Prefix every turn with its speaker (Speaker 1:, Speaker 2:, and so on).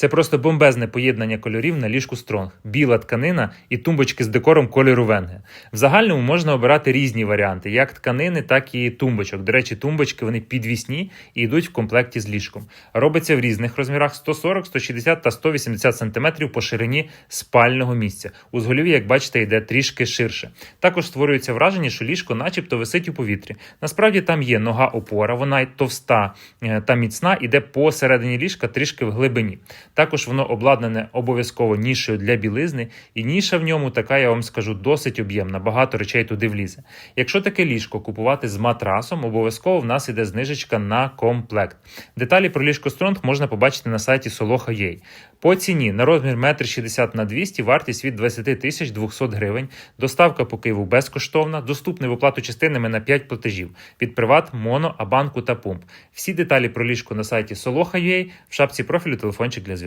Speaker 1: Це просто бомбезне поєднання кольорів на ліжку Стронг, біла тканина і тумбочки з декором кольору венге. В загальному можна обирати різні варіанти, як тканини, так і тумбочок. До речі, тумбочки вони підвісні і йдуть в комплекті з ліжком. Робиться в різних розмірах 140, 160 та 180 см по ширині спального місця. Узголів'я, як бачите, йде трішки ширше. Також створюється враження, що ліжко, начебто, висить у повітрі. Насправді там є нога опора, вона й товста е, та міцна, іде посередині ліжка трішки в глибині. Також воно обладнане обов'язково нішею для білизни, і ніша в ньому така, я вам скажу, досить об'ємна. Багато речей туди влізе. Якщо таке ліжко купувати з матрасом, обов'язково в нас іде знижечка на комплект. Деталі про ліжко Стронг можна побачити на сайті Soloha.ua. По ціні на розмір 1,60 на 200 вартість від 20 тисяч 200 гривень. Доставка по Києву безкоштовна, доступний в оплату частинами на 5 платежів від Приват, Моно, Абанку та Пумп. Всі деталі про ліжко на сайті Soloha.ua в шапці профілю телефончик для зв'язку.